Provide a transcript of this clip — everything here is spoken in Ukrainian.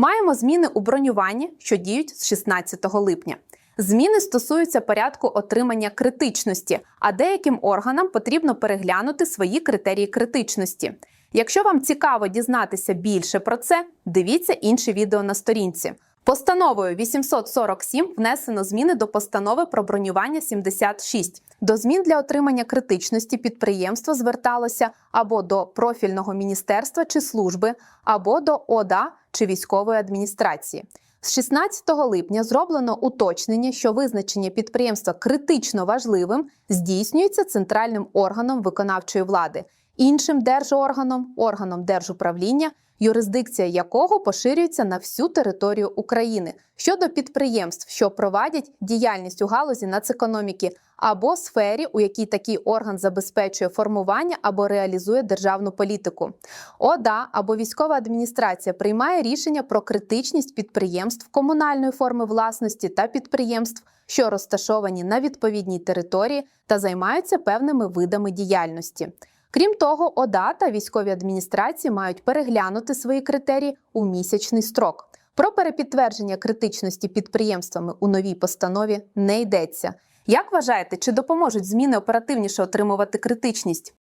Маємо зміни у бронюванні, що діють з 16 липня. Зміни стосуються порядку отримання критичності, а деяким органам потрібно переглянути свої критерії критичності. Якщо вам цікаво дізнатися більше про це, дивіться інше відео на сторінці. Постановою 847 внесено зміни до постанови про бронювання 76. До змін для отримання критичності підприємство зверталося або до профільного міністерства чи служби, або до ОДА чи військової адміністрації. З 16 липня зроблено уточнення, що визначення підприємства критично важливим здійснюється центральним органом виконавчої влади, іншим держорганом, органом держуправління, юрисдикція якого поширюється на всю територію України щодо підприємств, що провадять діяльність у галузі нацекономіки або сфері, у якій такий орган забезпечує формування або реалізує державну політику. ОДА або військова адміністрація приймає рішення про критичність підприємств комунальної форми власності та підприємств, що розташовані на відповідній території та займаються певними видами діяльності. Крім того, ОДА та військові адміністрації мають переглянути свої критерії у місячний строк. Про перепідтвердження критичності підприємствами у новій постанові не йдеться. Як вважаєте, чи допоможуть зміни оперативніше отримувати критичність?